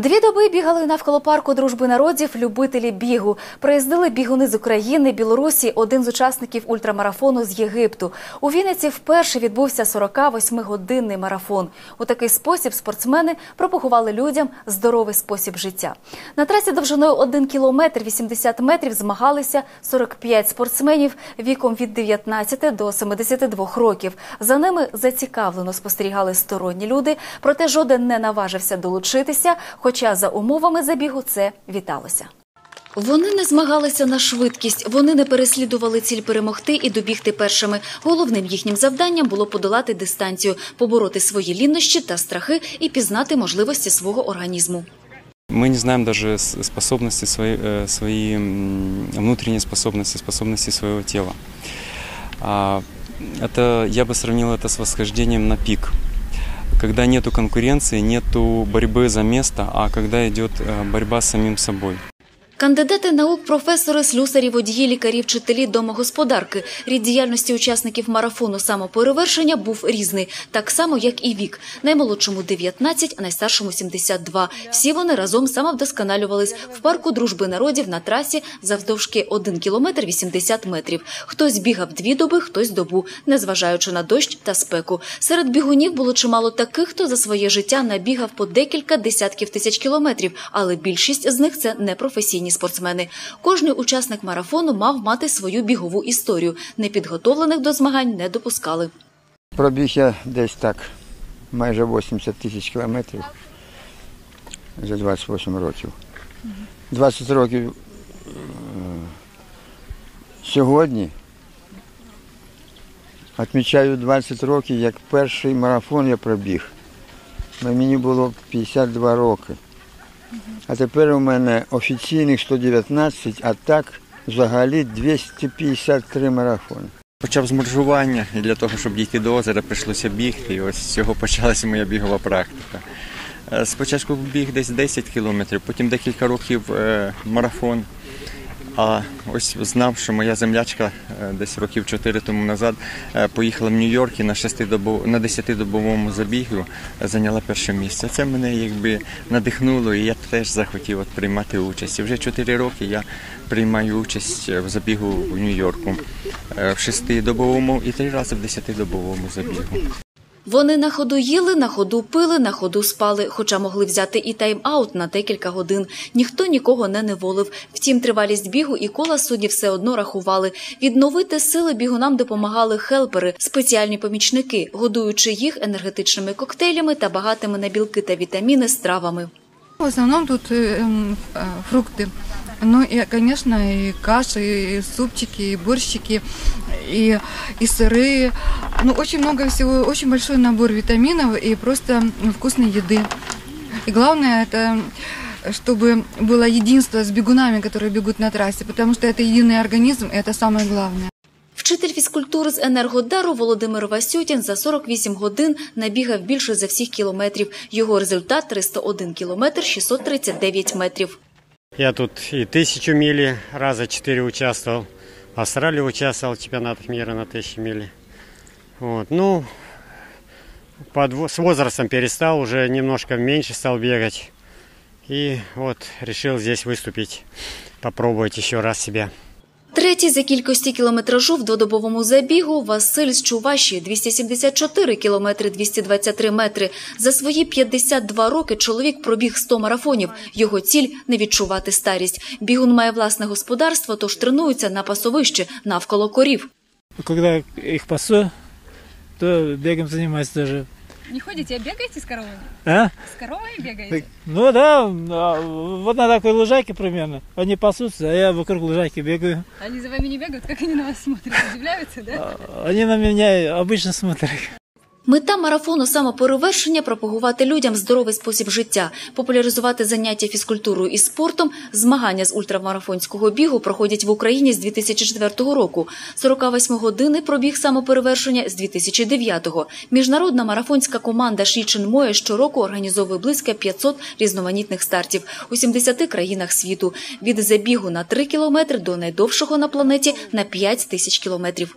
Дві доби бігали навколо парку дружби народів любителі бігу. Приїздили бігуни з України, Білорусі, один з учасників ультрамарафону з Єгипту. У Вінниці вперше відбувся 48-годинний марафон. У такий спосіб спортсмени пропагували людям здоровий спосіб життя. На трасі довжиною 1 кілометр 80 метрів змагалися 45 спортсменів віком від 19 до 72 років. За ними зацікавлено спостерігали сторонні люди, проте жоден не наважився долучитися. Хоча за умовами забігу це віталося. Вони не змагалися на швидкість, вони не переслідували ціль перемогти і добігти першими. Головним їхнім завданням було подолати дистанцію, побороти свої ліннощі та страхи і пізнати можливості свого організму. Мы не знаем даже с- способности свои, э, свои м, внутренние способности, способности своего тела. А, Это, я бы сравнил это с восхождением на пик. Когда нету конкуренции, нету борьбы за место, а когда идет э, борьба с самим собой. Кандидати наук, професори, слюсарі, водії, лікарі, вчителі, домогосподарки. Рід діяльності учасників марафону самоперевершення був різний, так само, як і вік. Наймолодшому 19, а найстаршому 72. Всі вони разом самовдосконалювались в парку дружби народів на трасі завдовжки 1 кілометр 80 метрів. Хтось бігав дві доби, хтось добу, незважаючи на дощ та спеку. Серед бігунів було чимало таких, хто за своє життя набігав по декілька десятків тисяч кілометрів, але більшість з них це непрофесійні спортсмени. Кожний учасник марафону мав мати свою бігову історію. Непідготовлених до змагань не допускали. Пробіг я десь так, майже 80 тисяч кілометрів за 28 років. 20 років е, сьогодні відмічаю 20 років, як перший марафон я пробіг. Мені було 52 роки. А тепер у мене офіційних 119, а так взагалі 253 марафони. Почав з маржування, і для того, щоб дійти до озера, прийшлося бігти. І ось з цього почалася моя бігова практика. Е, Спочатку біг десь 10 кілометрів, потім декілька років е, марафон. А ось знав, що моя землячка е, десь років 4 тому назад е, поїхала в Нью-Йорк і на 6-добов... на 10-добовому забігу е, зайняла перше місце. Це мене якби надихнуло, і я теж захотів от приймати участь. І вже 4 роки я приймаю участь в забігу в Нью-Йорку е, в 6-добовому і три рази в 10-добовому забігу. Вони на ходу їли, на ходу пили, на ходу спали, хоча могли взяти і тайм-аут на декілька годин. Ніхто нікого не неволив. Втім, тривалість бігу і кола судді все одно рахували. Відновити сили бігунам допомагали хелпери, спеціальні помічники, годуючи їх енергетичними коктейлями та багатими на білки та вітаміни стравами. В основном тут э, м, э, фрукты. Ну и, конечно, и каши, и супчики, и борщики, и, и сыры. Ну, очень много всего, очень большой набор витаминов и просто вкусной еды. И главное это чтобы было единство с бегунами, которые бегут на трассе, потому что это единый организм, и это самое главное. Вчитель фізкультури з Енергодару Володимир Васютін за 48 годин набігав більше за всіх кілометрів. Його результат 301 кілометр 639 метрів. Я тут и тысячу мили раза четыре участвовал. В Австралии участвовал в чемпионатах мира на тысячу мили. Вот. Ну, под, с возрастом перестал, уже немножко меньше стал бегать. И вот решил здесь выступить, попробовать еще раз себя. Третій за кількості кілометражу в дводобовому забігу Василь з Чувашії 274 кілометри 223 метри. За свої 52 роки чоловік пробіг 100 марафонів. Його ціль – не відчувати старість. Бігун має власне господарство, тож тренується на пасовище навколо корів. Когда их пасу, то бегом занимаюсь тоже. Не ходите, а бегаете с коровами? А? С коровами бегаете? Так, Ну да, а, вот на такой лужайке примерно. Они пасутся, а я вокруг лужайки бегаю. Они за вами не бегают, как они на вас смотрят? Удивляются, да? Они на меня обычно смотрят. Мета марафону самоперевершення – пропагувати людям здоровий спосіб життя, популяризувати заняття фізкультурою і спортом. Змагання з ультрамарафонського бігу проходять в Україні з 2004 року. 48 години пробіг самоперевершення з 2009-го. Міжнародна марафонська команда Шічен Моє щороку організовує близько 500 різноманітних стартів у 70 країнах світу. Від забігу на 3 кілометри до найдовшого на планеті на 5 тисяч кілометрів.